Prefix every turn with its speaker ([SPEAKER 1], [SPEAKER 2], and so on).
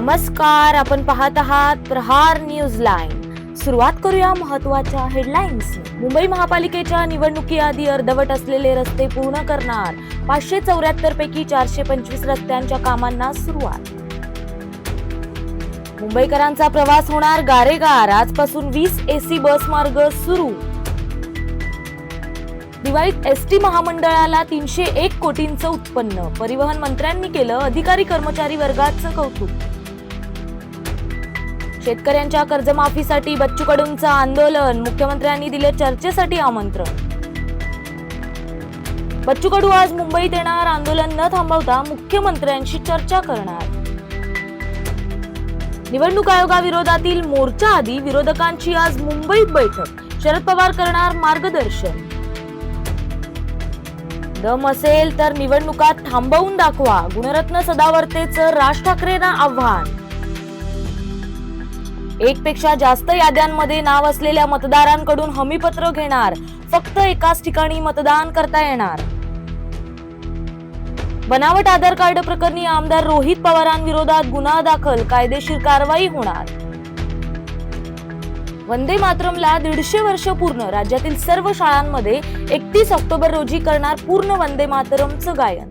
[SPEAKER 1] नमस्कार आपण पाहत आहात प्रहार न्यूज लाईन. सुरुवात करूया महत्त्वाच्या हेडलाईन्स मुंबई महापालिकेच्या निवडणुकीआधी अर्धवट असलेले रस्ते पूर्ण करणार. पाचशे चौऱ्याहत्तर पैकी चारशे पंचवीस रस्त्यांच्या कामांना सुरुवात. मुंबईकरांचा प्रवास होणार गारेगार. आजपासून वीस एसी बस मार्ग सुरू. दिवाळीत एस टी महामंडळाला तीनशे एक कोटींचं उत्पन्न. परिवहन मंत्र्यांनी केलं अधिकारी कर्मचारी वर्गाचं कौतुक. शेतकऱ्यांच्या कर्जमाफीसाठी बच्चू कडूंचं आंदोलन. मुख्यमंत्र्यांनी दिले चर्चेसाठी आमंत्रण. बच्चू कडू आज मुंबईत येणार आंदोलन न थांबवता मुख्यमंत्र्यांशी चर्चा करणार. निवडणूक आयोगाविरोधातील मोर्चा आधी विरोधकांची आज मुंबईत बैठक. शरद पवार करणार मार्गदर्शन. दम असेल तर निवडणुका थांबवून दाखवा. गुणरत्न सदावर्तेचं राज ठाकरेंना आव्हान. एक पेक्षा जास्त याद्यांमध्ये नाव असलेल्या मतदारांकडून हमीपत्र घेणार. फक्त एकाच ठिकाणी मतदान करता येणार. बनावट आधार कार्ड प्रकरणी आमदार रोहित पवारांविरोधात गुन्हा दाखल. कायदेशीर कारवाई होणार. वंदे मातरमला दीडशे वर्ष पूर्ण. राज्यातील सर्व शाळांमध्ये एकतीस ऑक्टोबर रोजी करणार पूर्ण वंदे मातरमचं गायन.